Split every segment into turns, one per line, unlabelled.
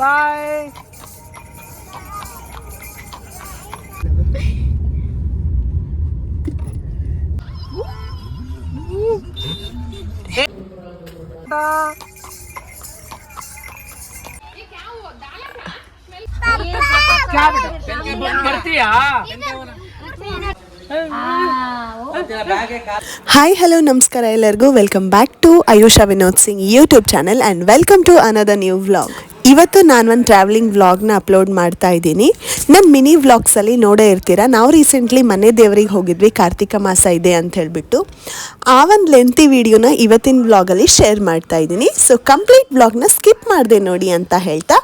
ಬಾಯ್ ಬರ್ತೀಯಾ
hi hello ನಮಸ್ಕಾರ ಎಲ್ಲರಿಗೂ welcome back to Ayusha Vinod Singh YouTube channel and welcome to another new vlog ಇವತ್ತು ನಾನು ಒಂದು ಟ್ರಾವೆಲಿಂಗ್ ವ್ಲಾಗ್ನ ಅಪ್ಲೋಡ್ ಮಾಡ್ತಾ ಇದ್ದೀನಿ. ನನ್ನ ಮಿನಿ ವ್ಲಾಗ್ಸಲ್ಲಿ ನೋಡೇ ಇರ್ತೀರಾ? ನಾವು ರೀಸೆಂಟ್ಲಿ ಮನೆ ದೇವರಿಗೆ ಹೋಗಿದ್ವಿ ಕಾರ್ತಿಕ ಮಾಸ ಇದೆ ಅಂತ ಹೇಳಿಬಿಟ್ಟು. ಆ ಒಂದು ಲೆಂತಿ ವಿಡಿಯೋನ ಇವತ್ತಿನ ವ್ಲಾಗಲ್ಲಿ ಶೇರ್ ಮಾಡ್ತಾ ಇದ್ದೀನಿ. ಸೊ ಕಂಪ್ಲೀಟ್ ವ್ಲಾಗ್ನ ಸ್ಕಿಪ್ ಮಾಡಿದೆ ನೋಡಿ ಅಂತ ಹೇಳ್ತಾ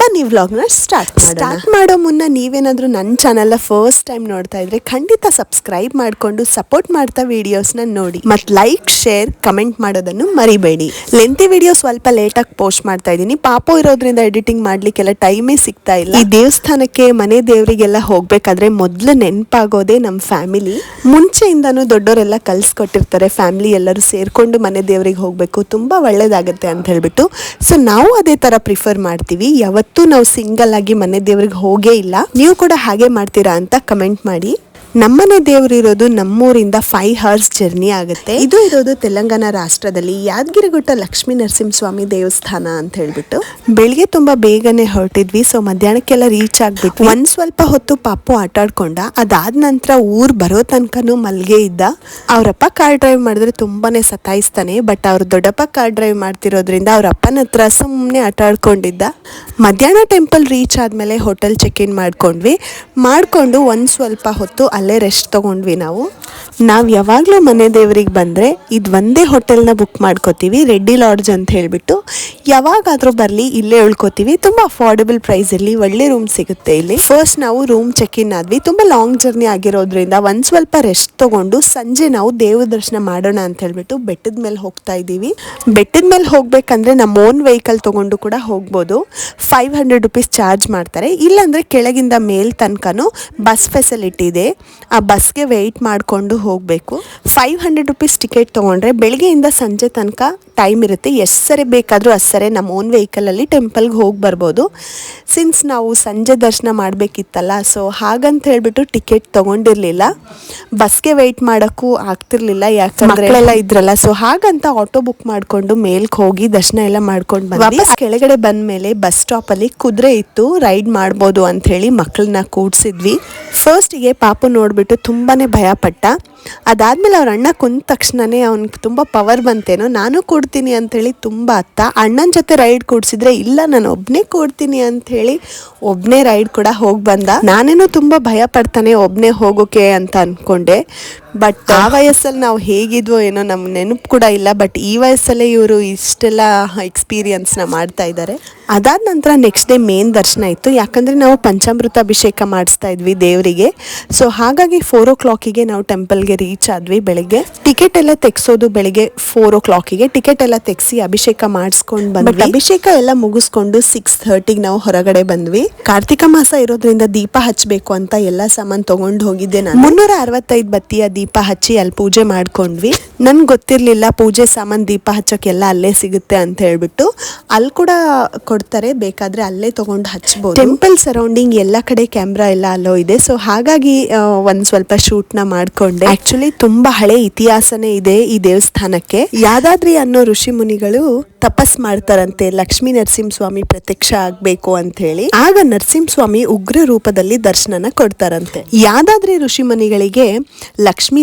ಬನ್ನಿ ವ್ಲಾಗ್ನ ಸ್ಟಾರ್ಟ್ ಸ್ಟಾರ್ಟ್ ಮಾಡೋ ಮುನ್ನ ನೀವೇನಾದರೂ ನನ್ನ ಚಾನಲ್ನ ಫಸ್ಟ್ ಟೈಮ್ ನೋಡ್ತಾ ಇದ್ರೆ ಖಂಡಿತ ಸಬ್ಸ್ಕ್ರೈಬ್ ಮಾಡಿಕೊಂಡು ಸಪೋರ್ಟ್ ಮಾಡ್ತಾ ವಿಡಿಯೋಸ್ನ ನೋಡಿ. ಮತ್ತು ಲೈಕ್ ಶೇರ್ ಕಮೆಂಟ್ ಮಾಡೋದನ್ನು ಮರಿಬೇಡಿ. ಲೆಂತಿ ವಿಡಿಯೋ ಸ್ವಲ್ಪ ಲೇಟಾಗಿ ಪೋಸ್ಟ್ ಮಾಡ್ತಾ ಇದ್ದೀನಿ. ಪಾಪು ಇರೋದ್ರಿಂದ ಎಡಿಟಿಂಗ್ ಮಾಡ್ಲಿಕ್ಕೆಲ್ಲ ಟೈಮೇ ಸಿಗ್ತಾ ಇಲ್ಲ. ಈ ದೇವಸ್ಥಾನಕ್ಕೆ ಮನೆ ದೇವರಿಗೆಲ್ಲ ಹೋಗ್ಬೇಕಾದ್ರೆ ಮೊದಲು ನೆನಪಾಗೋದೇ ನಮ್ಮ ಫ್ಯಾಮಿಲಿ ಮುಂಚೆಯಿಂದನೂ ದೊಡ್ಡವರೆಲ್ಲ ಕಲ್ಸ್ಕೊಟ್ಟಿರ್ತಾರೆ ಫ್ಯಾಮಿಲಿ ಎಲ್ಲರೂ ಸೇರ್ಕೊಂಡು ಮನೆ ದೇವರಿಗೆ ಹೋಗಬೇಕು. ತುಂಬ ಒಳ್ಳೇದಾಗುತ್ತೆ ಅಂತ ಹೇಳ್ಬಿಟ್ಟು. ಸೊ ನಾವು ಅದೇ ಥರ ಪ್ರಿಫರ್ ಮಾಡ್ತೀವಿ. ಯಾವತ್ತೂ ನಾವು ಸಿಂಗಲ್ ಆಗಿ ಮನೆ ದೇವ್ರಿಗೆ ಹೋಗೇ ಇಲ್ಲ. ನೀವು ಕೂಡ ಹಾಗೆ ಮಾಡ್ತೀರಾ ಅಂತ ಕಮೆಂಟ್ ಮಾಡಿ. ನಮ್ಮನೆ ದೇವರು ಇರೋದು ನಮ್ಮೂರಿಂದ ಫೈವ್ ಹವರ್ಸ್ ಜರ್ನಿ ಆಗುತ್ತೆ. ಇದು ಇರೋದು ತೆಲಂಗಾಣ ರಾಷ್ಟ್ರದಲ್ಲಿ ಯಾದಗಿರಿಗುಟ್ಟ ಲಕ್ಷ್ಮೀ ನರಸಿಂಹಸ್ವಾಮಿ ದೇವಸ್ಥಾನ ಅಂತ ಹೇಳ್ಬಿಟ್ಟು. ಬೆಳಿಗ್ಗೆ ತುಂಬಾ ಬೇಗನೆ ಹೊರಟಿದ್ವಿ ಸೊ ಮಧ್ಯಾಹ್ನಕ್ಕೆಲ್ಲ ರೀಚ್ ಆಗ್ಬಿಟ್ಟು ಒಂದ್ ಸ್ವಲ್ಪ ಹೊತ್ತು ಪಾಪು ಆಟ ಆಡ್ಕೊಂಡ ಅದಾದ ನಂತರ ಊರ್ ಬರೋ ತನಕನೂ ಮಲ್ಗೆ ಇದ್ದ. ಅವರಪ್ಪ ಕಾರ್ ಡ್ರೈವ್ ಮಾಡಿದ್ರೆ ತುಂಬಾನೇ ಸತಾಯಿಸ್ತಾನೆ ಬಟ್ ಅವ್ರ ದೊಡ್ಡಪ್ಪ ಕಾರ್ ಡ್ರೈವ್ ಮಾಡ್ತಿರೋದ್ರಿಂದ ಅವ್ರ ಅಪ್ಪನ ಹತ್ರ ಸುಮ್ಮನೆ ಆಟ ಆಡ್ಕೊಂಡಿದ್ದ ಮಧ್ಯಾಹ್ನ ಟೆಂಪಲ್ ರೀಚ್ ಆದ್ಮೇಲೆ ಹೋಟೆಲ್ ಚೆಕ್ ಇನ್ ಮಾಡ್ಕೊಂಡ್ವಿ. ಮಾಡ್ಕೊಂಡು ಒಂದ್ ಸ್ವಲ್ಪ ಹೊತ್ತು ಅಲ್ಲೇ ರೆಸ್ಟ್ ತಗೊಂಡ್ವಿ ನಾವು. ನಾವು ಯಾವಾಗಲೂ ಮನೆ ದೇವರಿಗೆ ಬಂದರೆ ಇದು ಒಂದೇ ಹೋಟೆಲ್ನ ಬುಕ್ ಮಾಡ್ಕೋತೀವಿ, ರೆಡ್ಡಿ ಲಾಡ್ಜ್ ಅಂತ ಹೇಳಿಬಿಟ್ಟು. ಯಾವಾಗಾದರೂ ಬರಲಿ, ಇಲ್ಲೇ ಉಳ್ಕೋತೀವಿ. ತುಂಬ ಅಫೋರ್ಡೆಬಲ್ ಪ್ರೈಸಲ್ಲಿ ಒಳ್ಳೆ ರೂಮ್ ಸಿಗುತ್ತೆ ಇಲ್ಲಿ. ಫಸ್ಟ್ ನಾವು ರೂಮ್ ಚೆಕ್ ಇನ್ ಆದ್ವಿ. ತುಂಬ ಲಾಂಗ್ ಜರ್ನಿ ಆಗಿರೋದ್ರಿಂದ ಒಂದು ಸ್ವಲ್ಪ ರೆಸ್ಟ್ ತಗೊಂಡು ಸಂಜೆ ನಾವು ದೇವ ದರ್ಶನ ಮಾಡೋಣ ಅಂತ ಹೇಳ್ಬಿಟ್ಟು ಬೆಟ್ಟದ ಮೇಲೆ ಹೋಗ್ತಾ ಇದ್ದೀವಿ. ಬೆಟ್ಟದ ಮೇಲೆ ಹೋಗಬೇಕಂದ್ರೆ ನಮ್ಮ ಓನ್ ವೆಹಿಕಲ್ ತಗೊಂಡು ಕೂಡ ಹೋಗ್ಬೋದು. ಫೈವ್ ಹಂಡ್ರೆಡ್ ರುಪೀಸ್ ಚಾರ್ಜ್ ಮಾಡ್ತಾರೆ. ಇಲ್ಲಾಂದರೆ ಕೆಳಗಿಂದ ಮೇಲ್ ತನಕನೂ ಬಸ್ ಫೆಸಿಲಿಟಿ ಇದೆ. ಆ ಬಸ್ಗೆ ವೆಯ್ಟ್ ಮಾಡಿಕೊಂಡು ಹೋಗಬೇಕು. ಫೈವ್ ಹಂಡ್ರೆಡ್ ರುಪೀಸ್ ಟಿಕೆಟ್ ತೊಗೊಂಡ್ರೆ ಬೆಳಗ್ಗೆಯಿಂದ ಸಂಜೆ ತನಕ ಟೈಮ್ ಇರುತ್ತೆ. ಎಷ್ಟು ಸರಿ ಬೇಕಾದರೂ ಅಷ್ಟು ಸರಿ ನಮ್ಮ ಓನ್ ವೆಹಿಕಲಲ್ಲಿ ಟೆಂಪಲ್ಗೆ ಹೋಗಿ ಬರ್ಬೋದು. ಸಿನ್ಸ್ ನಾವು ಸಂಜೆ ದರ್ಶನ ಮಾಡಬೇಕಿತ್ತಲ್ಲ ಸೊ ಹಾಗಂತ ಹೇಳಿಬಿಟ್ಟು ಟಿಕೆಟ್ ತೊಗೊಂಡಿರಲಿಲ್ಲ. ಬಸ್ಗೆ ವೆಯ್ಟ್ ಮಾಡೋಕ್ಕೂ ಆಗ್ತಿರ್ಲಿಲ್ಲ. ಯಾಕಂದರೆ ಎಲ್ಲ ಇದ್ರಲ್ಲ. ಸೊ ಹಾಗಂತ ಆಟೋ ಬುಕ್ ಮಾಡಿಕೊಂಡು ಮೇಲ್ಕ್ ಹೋಗಿ ದರ್ಶನ ಎಲ್ಲ ಮಾಡ್ಕೊಂಡು ಬಂದ್ವಿ. ಕೆಳಗಡೆ ಬಂದ ಮೇಲೆ ಬಸ್ ಸ್ಟಾಪಲ್ಲಿ ಕುದುರೆ ಇತ್ತು ರೈಡ್ ಮಾಡ್ಬೋದು ಅಂತ ಹೇಳಿ ಮಕ್ಕಳನ್ನ ಕೂಡಿಸಿದ್ವಿ. ಫಸ್ಟಿಗೆ ಪಾಪು ನೋಡಿಬಿಟ್ಟು ತುಂಬಾ ಭಯ ಪಟ್ಟ ಅದಾದ್ಮೇಲೆ ಅವ್ರ ಅಣ್ಣ ಕುಂದ ತಕ್ಷಣನೇ ಅವ್ನಿಗೆ ತುಂಬ ಪವರ್ ಬಂತೇನೋ, ನಾನು ಕೊಡ್ತೀನಿ ಅಂಥೇಳಿ ತುಂಬ ಅತ್ತ. ಅಣ್ಣನ ಜೊತೆ ರೈಡ್ ಕೂಡ್ಸಿದ್ರೆ ಇಲ್ಲ, ನಾನು ಒಬ್ಬನೇ ಕೊಡ್ತೀನಿ ಅಂಥೇಳಿ ಒಬ್ಬನೇ ರೈಡ್ ಕೂಡ ಹೋಗಿ ಬಂದ. ನಾನೇನೋ ತುಂಬ ಭಯ ಪಡ್ತಾನೆ ಒಬ್ಬನೇ ಹೋಗೋಕೆ ಅಂತ ಅನ್ಕೊಂಡೆ. ಬಟ್ ಆ ವಯಸ್ಸಲ್ಲಿ ನಾವು ಹೇಗಿದ್ವೋ ಏನೋ ನಮ್ಮ ನೆನಪು ಕೂಡ ಇಲ್ಲ ಬಟ್ ಈ ವಯಸ್ಸಲ್ಲೇ ಇವರು ಇಷ್ಟೆಲ್ಲ ಎಕ್ಸ್ಪೀರಿಯನ್ಸ್ನ ಮಾಡ್ತಾ ಇದ್ದಾರೆ ಅದಾದ ನಂತರ ನೆಕ್ಸ್ಟ್ ಡೇ ಮೇನ್ ದರ್ಶನ ಇತ್ತು. ಯಾಕಂದರೆ ನಾವು ಪಂಚಾಮೃತ ಅಭಿಷೇಕ ಮಾಡಿಸ್ತಾ ಇದ್ವಿ ದೇವರಿಗೆ. ಸೊ ಹಾಗಾಗಿ ಫೋರ್ ಓ ಕ್ಲಾಕಿಗೆ ನಾವು ಟೆಂಪಲ್ಗೆ ರೀಚ್ ಆದ್ವಿ ಬೆಳಿಗ್ಗೆ. ಟಿಕೆಟ್ ಎಲ್ಲ ತೆಗ್ಸೋದು ಬೆಳಿಗ್ಗೆ ಫೋರ್ ಓ ಕ್ಲಾಕಿಗೆ ಟಿಕೆಟ್ ಎಲ್ಲ ತೆಗ್ಸಿ ಅಭಿಷೇಕ ಮಾಡಿಸ್ಕೊಂಡು ಬಂದ್ವಿ. ಅಭಿಷೇಕ ಎಲ್ಲ ಮುಗಿಸ್ಕೊಂಡು ಸಿಕ್ಸ್ ಥರ್ಟಿಗೆ ನಾವು ಹೊರಗಡೆ ಬಂದ್ವಿ. ಕಾರ್ತಿಕ ಮಾಸ ಇರೋದ್ರಿಂದ ದೀಪ ಹಚ್ಚಬೇಕು ಅಂತ ಎಲ್ಲ ಸಾಮಾನು ತಗೊಂಡು ಹೋಗಿದ್ದೆ ನಾನು. ಮುನ್ನೂರ ಅರವತ್ತೈದು ಬತ್ತಿಯ ದೀಪ ಹಚ್ಚಿ ಅಲ್ಲಿ ಪೂಜೆ ಮಾಡ್ಕೊಂಡ್ವಿ. ನನ್ಗೆ ಗೊತ್ತಿರ್ಲಿಲ್ಲ ಪೂಜೆ ಸಾಮಾನು ದೀಪ ಹಚ್ಚೋಕೆಲ್ಲ ಅಲ್ಲೇ ಸಿಗುತ್ತೆ ಅಂತ ಹೇಳ್ಬಿಟ್ಟು. ಅಲ್ಲಿ ಕೂಡ ಕೊಡ್ತಾರೆ, ಬೇಕಾದ್ರೆ ಅಲ್ಲೇ ತಗೊಂಡು ಹಚ್ಬೋದು. ಟೆಂಪಲ್ ಸರೌಂಡಿಂಗ್ ಎಲ್ಲ ಕಡೆ ಕ್ಯಾಮ್ರಾ ಎಲ್ಲ ಅಲ್ಲೋ ಇದೆ. ಸೊ ಹಾಗಾಗಿ ಒಂದು ಸ್ವಲ್ಪ ಶೂಟ್ನ ಮಾಡ್ಕೊಂಡೆ. ಆಕ್ಚುಲಿ ತುಂಬಾ ಹಳೆ ಇತಿಹಾಸನೇ ಇದೆ ಈ ದೇವಸ್ಥಾನಕ್ಕೆ. ಯಾದಾದ್ರಿ ಅನ್ನೋ ಋಷಿ ಮುನಿಗಳು ತಪಸ್ ಮಾಡ್ತಾರಂತೆ ಲಕ್ಷ್ಮೀ ನರಸಿಂಹಸ್ವಾಮಿ ಪ್ರತ್ಯಕ್ಷ ಆಗ್ಬೇಕು ಅಂತ ಹೇಳಿ. ಆಗ ನರಸಿಂಹಸ್ವಾಮಿ ಉಗ್ರ ರೂಪದಲ್ಲಿ ದರ್ಶನನ ಕೊಡ್ತಾರಂತೆ. ಯಾದಾದ್ರಿ ಋಷಿ ಮುನಿಗಳಿಗೆ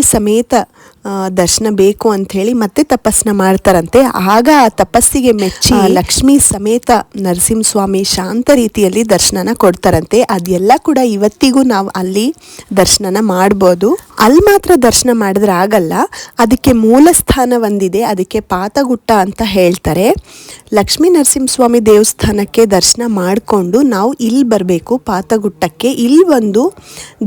ಸಮೇತ ಆ, ದರ್ಶನ ಬೇಕು ಅಂತ ಹೇಳಿ ಮತ್ತೆ ತಪಸ್ನ ಮಾಡ್ತಾರಂತೆ. ಆಗ ಆ ತಪಸ್ಸಿಗೆ ಮೆಚ್ಚಿ ಲಕ್ಷ್ಮಿ ಸಮೇತ ನರಸಿಂಹಸ್ವಾಮಿ ಶಾಂತ ರೀತಿಯಲ್ಲಿ ದರ್ಶನನ ಕೊಡ್ತಾರಂತೆ. ಅದೆಲ್ಲ ಕೂಡ ಇವತ್ತಿಗೂ ನಾವು ಅಲ್ಲಿ ದರ್ಶನನ ಮಾಡ್ಬೋದು. ಅಲ್ಲಿ ಮಾತ್ರ ದರ್ಶನ ಮಾಡಿದ್ರೆ ಆಗಲ್ಲ. ಅದಕ್ಕೆ ಮೂಲ ಸ್ಥಾನ ಒಂದಿದೆ. ಅದಕ್ಕೆ ಪಾತಗುಟ್ಟ ಅಂತ ಹೇಳ್ತಾರೆ. ಲಕ್ಷ್ಮೀ ನರಸಿಂಹಸ್ವಾಮಿ ದೇವಸ್ಥಾನಕ್ಕೆ ದರ್ಶನ ಮಾಡಿಕೊಂಡು ನಾವು ಇಲ್ಲಿ ಬರಬೇಕು ಪಾತಗುಟ್ಟಕ್ಕೆ. ಇಲ್ಲಿ ಬಂದು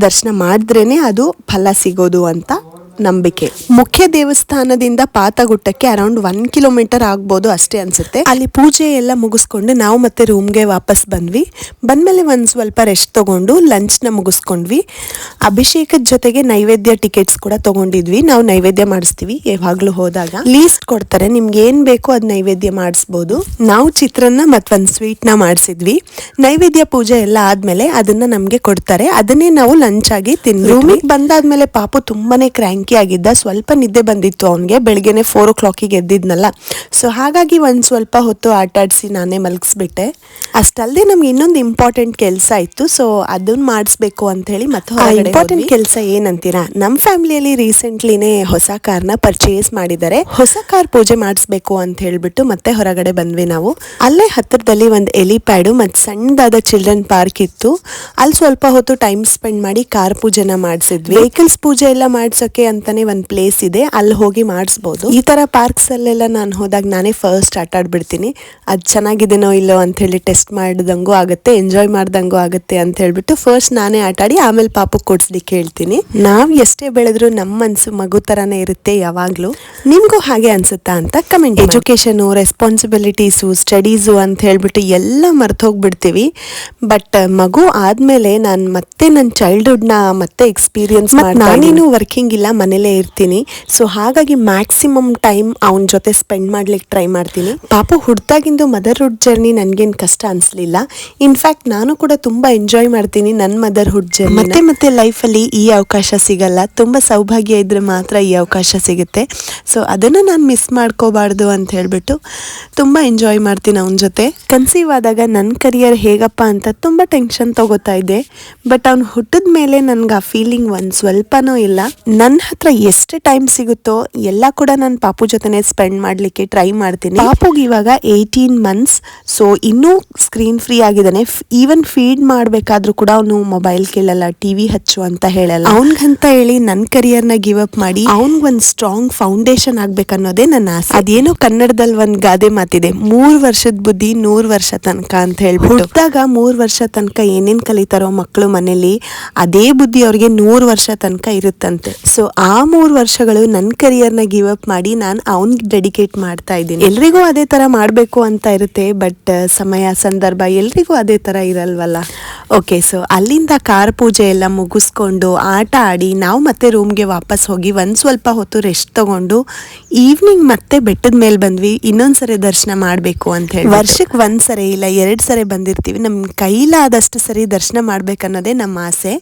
ದರ್ಶನ ಮಾಡಿದ್ರೇ ಅದು ಫಲ ಸಿಗೋದು ಅಂತ ನಂಬಿಕೆ. ಮುಖ್ಯ ದೇವಸ್ಥಾನದಿಂದ ಪಾತಗುಟ್ಟಕ್ಕೆ ಅರೌಂಡ್ ಒನ್ ಕಿಲೋಮೀಟರ್ ಆಗ್ಬೋದು ಅಷ್ಟೇ ಅನ್ಸುತ್ತೆ. ಅಲ್ಲಿ ಪೂಜೆ ಎಲ್ಲ ಮುಗಿಸ್ಕೊಂಡು ನಾವು ಮತ್ತೆ ರೂಮ್ಗೆ ವಾಪಸ್ ಬಂದ್ವಿ. ಬಂದ್ಮೇಲೆ ಒಂದು ಸ್ವಲ್ಪ ರೆಸ್ಟ್ ತಗೊಂಡು ಲಂಚ್ನ ಮುಗಿಸ್ಕೊಂಡ್ವಿ. ಅಭಿಷೇಕದ ಜೊತೆಗೆ ನೈವೇದ್ಯ ಟಿಕೆಟ್ಸ್ ಕೂಡ ತಗೊಂಡಿದ್ವಿ. ನಾವು ನೈವೇದ್ಯ ಮಾಡಿಸ್ತೀವಿ ಯಾವಾಗ್ಲೂ ಹೋದಾಗ. ಲೀಸ್ಟ್ ಕೊಡ್ತಾರೆ. ನಿಮ್ಗೆ ಏನ್ ಬೇಕೋ ಅದ್ ನೈವೇದ್ಯ ಮಾಡಿಸ್ಬೋದು. ನಾವು ಚಿತ್ರನ್ನ ಮತ್ತೊಂದು ಸ್ವೀಟ್ನ ಸ್ವೀಟ್ನ ಮಾಡಿಸಿದ್ವಿ. ನೈವೇದ್ಯ ಪೂಜೆ ಎಲ್ಲ ಆದ್ಮೇಲೆ ಅದನ್ನ ನಮ್ಗೆ ಕೊಡ್ತಾರೆ. ಅದನ್ನೇ ನಾವು ಲಂಚ್ ಆಗಿ ತಿನ್ ರೂಮಿಗೆ ಬಂದಾದ್ಮೇಲೆ ಪಾಪು ತುಂಬಾನೇ ಕ್ರ್ಯಾಂಕಿ ಆಗಿದ್ದ ಸ್ವಲ್ಪ ನಿದ್ದೆ ಬಂದಿತ್ತು ಅವನಿಗೆ. ಬೆಳಿಗ್ಗೆನೆ ಫೋರ್ ಓ ಕ್ಲಾಕಿಗೆ ಎದ್ದಿದ್ನಲ್ಲ. ಸೊ ಹಾಗಾಗಿ ಒಂದು ಸ್ವಲ್ಪ ಹೊತ್ತು ಆಟ ಆಡಿಸಿ ನಾನೇ ಮಲಗಿಸ್ಬಿಟ್ಟೆ. ಅಷ್ಟಲ್ಲದೆ ನಮ್ಗೆ ಇನ್ನೊಂದು ಇಂಪಾರ್ಟೆಂಟ್ ಕೆಲಸ ಇತ್ತು. ಸೊ ಅದನ್ನ ಮಾಡಿಸ್ಬೇಕು ಅಂತ ಹೇಳಿ ಮತ್ತೆ ಇಂಪಾರ್ಟೆಂಟ್ ಕೆಲಸ ಏನಂತೀರಾ? ನಮ್ಮ ಫ್ಯಾಮಿಲಿಯಲ್ಲಿ ರೀಸೆಂಟ್ಲಿನೇ ಹೊಸ ಕಾರ್ನ ಪರ್ಚೇಸ್ ಮಾಡಿದ್ದಾರೆ. ಹೊಸ ಕಾರ್ ಪೂಜೆ ಮಾಡಿಸ್ಬೇಕು ಅಂತ ಹೇಳ್ಬಿಟ್ಟು ಮತ್ತೆ ಹೊರಗಡೆ ಬಂದ್ವಿ ನಾವು. ಅಲ್ಲೇ ಹತ್ತಿರದಲ್ಲಿ ಒಂದು ಎಲಿಪ್ಯಾಡು ಮತ್ತು ಸಣ್ಣದಾದ ಚಿಲ್ಡ್ರನ್ ಪಾರ್ಕ್ ಇತ್ತು. ಅಲ್ಲಿ ಸ್ವಲ್ಪ ಹೊತ್ತು ಟೈಮ್ ಸ್ಪೆಂಡ್ ಮಾಡಿ ಕಾರ್ ಪೂಜೆನ ಮಾಡಿಸಿದ್ವಿ. ವೆಹಿಕಲ್ಸ್ ಪೂಜೆ ಎಲ್ಲ ಮಾಡ್ಸೋಕೆ ಅಂತಾನೆ ಒಂದು ಪ್ಲೇಸ್ ಇದೆ ಅಲ್ಲಿ ಹೋಗಿ ಮಾಡಿಸ್ಬೋದು. ಈ ತರ ಪಾರ್ಕ್ಸ್ ಅಲ್ಲೆಲ್ಲ ನಾನು ಹೋದಾಗ ನಾನೇ ಫಸ್ಟ್ ಆಟ ಆಡ್ಬಿಡ್ತೀನಿ. ಅದು ಚೆನ್ನಾಗಿದೆನೋ ಇಲ್ಲೋ ಅಂತ ಹೇಳಿ ಟೆಸ್ಟ್ ಮಾಡ್ದಂಗೂ ಆಗುತ್ತೆ ಎಂಜಾಯ್ ಮಾಡ್ದಂಗೂ ಆಗುತ್ತೆ ಅಂತ ಹೇಳ್ಬಿಟ್ಟು ಫಸ್ಟ್ ನಾನೇ ಆಟ ಆಡಿ ಆಮೇಲೆ ಪಾಪಕ್ಕೆ ಕೊಡ್ಸ್ಲಿಕ್ಕೆ ಹೇಳ್ತೀನಿ. ನಾವ್ ಎಷ್ಟೇ ಬೆಳೆದ್ರು ನಮ್ಮ ಮನ್ಸು ಮಗು ತರಾನೇ ಇರುತ್ತೆ ಯಾವಾಗ್ಲೂ. ನಿಮ್ಗೂ ಹಾಗೆ ಅನ್ಸುತ್ತಾ ಅಂತ ಕಮೆಂಟ್ ಎಜುಕೇಶನ್ ರೆಸ್ಪಾನ್ಸಿಬಿಲಿಟೀಸು ಸ್ಟಡೀಸು ಅಂತ ಹೇಳ್ಬಿಟ್ಟು ಎಲ್ಲ ಮರ್ತೋಗ್ಬಿಡ್ತೀವಿ ಬಟ್ ಮಗು ಆದ್ಮೇಲೆ ನಾನು ಮತ್ತೆ ನನ್ನ ಚೈಲ್ಡ್ಹುಡ್ನ ಮತ್ತೆ ಎಕ್ಸ್ಪೀರಿಯನ್ಸ್ ನಾನೇನು ವರ್ಕಿಂಗ್ ಇಲ್ಲ ಮನೇಲೇ ಇರ್ತೀನಿ. ಸೊ ಹಾಗಾಗಿ ಮ್ಯಾಕ್ಸಿಮಮ್ ಟೈಮ್ ಅವನ ಜೊತೆ ಸ್ಪೆಂಡ್ ಮಾಡ್ಲಿಕ್ಕೆ ಟ್ರೈ ಮಾಡ್ತೀನಿ. ಪಾಪು ಹುಡ್ದಾಗಿಂದು ಮದರ್ಹುಡ್ ಜರ್ನಿ ನನಗೇನು ಕಷ್ಟ ಅನಿಸ್ಲಿಲ್ಲ. ಇನ್ಫ್ಯಾಕ್ಟ್ ನಾನು ಕೂಡ ತುಂಬಾ ಎಂಜಾಯ್ ಮಾಡ್ತೀನಿ ನನ್ನ ಮದರ್ಹುಡ್ ಜರ್ನಿ ಮತ್ತೆ ಮತ್ತೆ ಲೈಫಲ್ಲಿ ಈ ಅವಕಾಶ ಸಿಗಲ್ಲ. ತುಂಬಾ ಸೌಭಾಗ್ಯ ಇದ್ರೆ ಮಾತ್ರ ಈ ಅವಕಾಶ ಸಿಗುತ್ತೆ. ಸೊ ಅದನ್ನ ನಾನು ಮಿಸ್ ಮಾಡ್ಕೋಬಾರ್ದು ಅಂತ ಹೇಳ್ಬಿಟ್ಟು ತುಂಬಾ ಎಂಜಾಯ್ ಮಾಡ್ತೀನಿ ಅವನ ಜೊತೆ. ಕನ್ಸೀವ್ ಆದಾಗ ನನ್ನ ಕರಿಯರ್ ಹೇಗಪ್ಪ ಅಂತ ತುಂಬಾ ಟೆನ್ಷನ್ ತಗೋತಾ ಇದ್ದೆ. ಬಟ್ ಅವ್ನು ಹುಟ್ಟಿದ ಮೇಲೆ ನನ್ಗೆ ಆ ಫೀಲಿಂಗ್ ಒಂದು ಸ್ವಲ್ಪನೂ ಇಲ್ಲ. ನನ್ನ ಹತ್ರ ಎಷ್ಟು ಟೈಮ್ ಸಿಗುತ್ತೋ ಎಲ್ಲ ಕೂಡ ನಾನು ಪಾಪು ಜೊತೆನೆ ಸ್ಪೆಂಡ್ ಮಾಡಲಿಕ್ಕೆ ಟ್ರೈ ಮಾಡ್ತೀನಿ. ಪಾಪುಗೆ ಇವಾಗ ಏಯ್ಟೀನ್ ಮಂತ್ಸ್ ಸೊ ಇನ್ನೂ ಸ್ಕ್ರೀನ್ ಫ್ರೀ ಆಗಿದ್ದಾನೆ. ಈವನ್ ಫೀಡ್ ಮಾಡಬೇಕಾದ್ರೂ ಕೂಡ ಅವನು ಮೊಬೈಲ್ ಕೇಳಲ್ಲ ಟಿವಿ ಹಚ್ಚು ಅಂತ ಹೇಳಲ್ಲ. ಅವನ್ಗಂತ ಹೇಳಿ ನನ್ನ ಕರಿಯರ್ನ ಗಿವ್ ಅಪ್ ಮಾಡಿ ಅವ್ನ್ಗ್ ಒಂದು ಸ್ಟ್ರಾಂಗ್ ಫೌಂಡೇಶನ್ ಆಗ್ಬೇಕನ್ನೋದೇ ನನ್ನ ಆಸೆ. ಅದೇನೋ ಕನ್ನಡದಲ್ಲಿ ಒಂದು ಗಾದೆ ಮಾತಿದೆ, ಮೂರು ವರ್ಷದ ಬುದ್ಧಿ ನೂರು ವರ್ಷ ತನಕ ಅಂತ ಹೇಳ್ಬಿಟ್ಟು. ಹುಟ್ಟಿದಾಗ ಮೂರು ವರ್ಷ ತನಕ ಏನೇನ್ ಕಲಿತಾರೋ ಮಕ್ಕಳು ಮನೇಲಿ, ಅದೇ ಬುದ್ಧಿ ಅವ್ರಿಗೆ ನೂರು ವರ್ಷ ತನಕ ಇರುತ್ತಂತೆ. ಸೊ ಆ ಮೂರು ವರ್ಷಗಳು ನನ್ನ ಕರಿಯರ್ನ ಗಿವ್ ಅಪ್ ಮಾಡಿ ನಾನು ಅವನಿಗೆ ಡೆಡಿಕೇಟ್ ಮಾಡ್ತಾ ಇದ್ದೀನಿ. ಎಲ್ರಿಗೂ ಅದೇ ಥರ ಮಾಡಬೇಕು ಅಂತ ಇರುತ್ತೆ ಬಟ್ ಸಮಯ, ಸಂದರ್ಭ ಎಲ್ರಿಗೂ ಅದೇ ತರ ಇರಲ್ವಲ್ಲ. ಓಕೆ ಸೊ ಅಲ್ಲಿಂದ ಕಾರ್ ಪೂಜೆ ಎಲ್ಲ ಮುಗಿಸ್ಕೊಂಡು ಆಟ ಆಡಿ ನಾವು ಮತ್ತೆ ರೂಮ್ಗೆ ವಾಪಸ್ ಹೋಗಿ ಒಂದು ಸ್ವಲ್ಪ ಹೊತ್ತು ರೆಸ್ಟ್ ತಗೊಂಡು ಈವ್ನಿಂಗ್ ಮತ್ತೆ ಬೆಟ್ಟದ ಮೇಲೆ ಬಂದ್ವಿ, ಇನ್ನೊಂದ್ಸರಿ ದರ್ಶನ ಮಾಡಬೇಕು ಅಂತ ಹೇಳಿ ವರ್ಷಕ್ಕೆ ಒಂದ್ಸರಿ ಇಲ್ಲ, ಎರಡು ಸರಿ ಬಂದಿರ್ತೀವಿ. ನಮ್ಮ ಕೈಲಾದಷ್ಟು ಸರಿ ದರ್ಶನ ಮಾಡ್ಬೇಕನ್ನೋದೇ ನಮ್ಮ ಆಸೆ.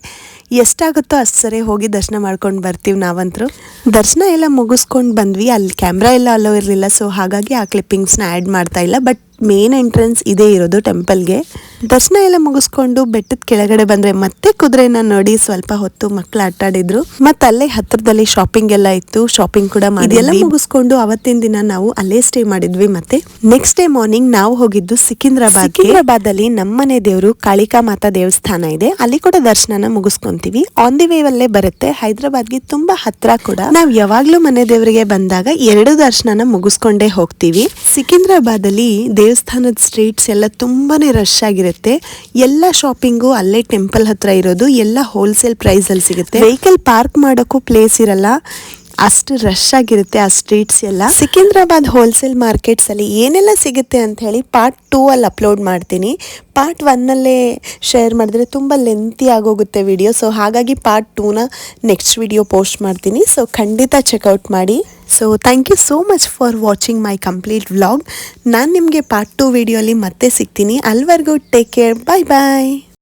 ಎಷ್ಟಾಗುತ್ತೋ ಅಷ್ಟು ಸರಿ ಹೋಗಿ ದರ್ಶನ ಮಾಡ್ಕೊಂಡು ಬರ್ತೀವಿ ನಾವಂತರೂ. ದರ್ಶನ ಎಲ್ಲ ಮುಗಿಸ್ಕೊಂಡು ಬಂದ್ವಿ. ಅಲ್ಲಿ ಕ್ಯಾಮ್ರಾ ಎಲ್ಲ ಅಲೋ ಇರಲಿಲ್ಲ ಸೊ ಹಾಗಾಗಿ ಆ ಕ್ಲಿಪ್ಪಿಂಗ್ಸ್ನ ಆ್ಯಡ್ ಮಾಡ್ತಾ ಇಲ್ಲ. ಬಟ್ ಮೇನ್ ಎಂಟ್ರೆನ್ಸ್ ಇದೇ ಇರೋದು ಟೆಂಪಲ್ಗೆ ದರ್ಶನ ಎಲ್ಲ ಮುಗಿಸ್ಕೊಂಡು ಬೆಟ್ಟದ ಕೆಳಗಡೆ ಬಂದ್ರೆ ಮತ್ತೆ ಕುದುರೆನ ನೋಡಿ ಸ್ವಲ್ಪ ಹೊತ್ತು ಮಕ್ಳು ಆಟ ಆಡಿದ್ರು. ಮತ್ತೆ ಅಲ್ಲೇ ಹತ್ರದಲ್ಲಿ ಶಾಪಿಂಗ್ ಎಲ್ಲ ಇತ್ತು. ಶಾಪಿಂಗ್ ಕೂಡ ಮಾಡಿ ಎಲ್ಲ ಮುಗಿಸ್ಕೊಂಡು ಅವತ್ತಿನ ದಿನ ನಾವು ಅಲ್ಲೇ ಸ್ಟೇ ಮಾಡಿದ್ವಿ ಮತ್ತೆ ನೆಕ್ಸ್ಟ್ ಡೇ ಮಾರ್ನಿಂಗ್ ನಾವು ಹೋಗಿದ್ದು ಸಿಕಿಂದ್ರಾಬಾದ್ ಸಿಕಿಂದ್ರಾಬಾದ್ ಅಲ್ಲಿ ನಮ್ಮನೆ ದೇವರು ಕಾಳಿಕಾ ಮಾತಾ ದೇವಸ್ಥಾನ ಇದೆ. ಅಲ್ಲಿ ಕೂಡ ದರ್ಶನನ ಮುಗಿಸ್ಕೊಂತೀವಿ. ಆನ್ ದಿ ವೇ ಅಲ್ಲೇ ಬರುತ್ತೆ. ಹೈದರಾಬಾದ್ಗೆ ತುಂಬಾ ಹತ್ರ ಕೂಡ. ನಾವ್ ಯಾವಾಗ್ಲೂ ಮನೆ ದೇವರಿಗೆ ಬಂದಾಗ ಎರಡು ದರ್ಶನನ ಮುಗಿಸ್ಕೊಂಡೇ ಹೋಗ್ತೀವಿ. ಸಿಕಿಂದ್ರಾಬಾದ್ ಅಲ್ಲಿ ದೇವಸ್ಥಾನದ ಸ್ಟ್ರೀಟ್ಸ್ ಎಲ್ಲ ತುಂಬಾನೇ ರಶ್ ಆಗಿರುತ್ತೆ ಎಲ್ಲ ಶಾಪಿಂಗು ಅಲ್ಲೇ ಟೆಂಪಲ್ ಹತ್ರ ಇರೋದು ಎಲ್ಲ ಹೋಲ್ಸೇಲ್ ಪ್ರೈಸ್ ಅಲ್ಲಿ ಸಿಗುತ್ತೆ. ವೆಹಿಕಲ್ ಪಾರ್ಕ್ ಮಾಡೋಕ್ಕೂ ಪ್ಲೇಸ್ ಇರಲ್ಲ. ಅಷ್ಟು ರಶ್ ಆಗಿರುತ್ತೆ ಆ ಸ್ಟ್ರೀಟ್ಸ್ ಎಲ್ಲ. ಸಿಕಿಂದ್ರಾಬಾದ್ ಹೋಲ್ಸೇಲ್ ಮಾರ್ಕೆಟ್ಸ್ ಅಲ್ಲಿ ಏನೆಲ್ಲ ಸಿಗುತ್ತೆ ಅಂತ ಹೇಳಿ ಪಾರ್ಟ್ ಟೂ ಅಲ್ಲಿ ಅಪ್ಲೋಡ್ ಮಾಡ್ತೀನಿ. ಪಾರ್ಟ್ ಒನ್ನಲ್ಲೇ ಶೇರ್ ಮಾಡಿದ್ರೆ ತುಂಬ ಲೆಂತಿ ಆಗೋಗುತ್ತೆ ವಿಡಿಯೋ ಸೊ ಹಾಗಾಗಿ ಪಾರ್ಟ್ ಟೂನ ನೆಕ್ಸ್ಟ್ ವಿಡಿಯೋ ಪೋಸ್ಟ್ ಮಾಡ್ತೀನಿ. ಸೊ ಖಂಡಿತ ಚೆಕ್ಔಟ್ ಮಾಡಿ. So thank you so much for watching my complete vlog ನಾನು ನಿಮಗೆ ಪಾರ್ಟ್ ಟು ವಿಡಿಯೋಲಿ ಮತ್ತೆ ಸಿಗ್ತೀನಿ. ಅಲ್ಲಿವರೆಗೂ ಟೇಕ್ ಕೇರ್ ಬಾಯ್ ಬಾಯ್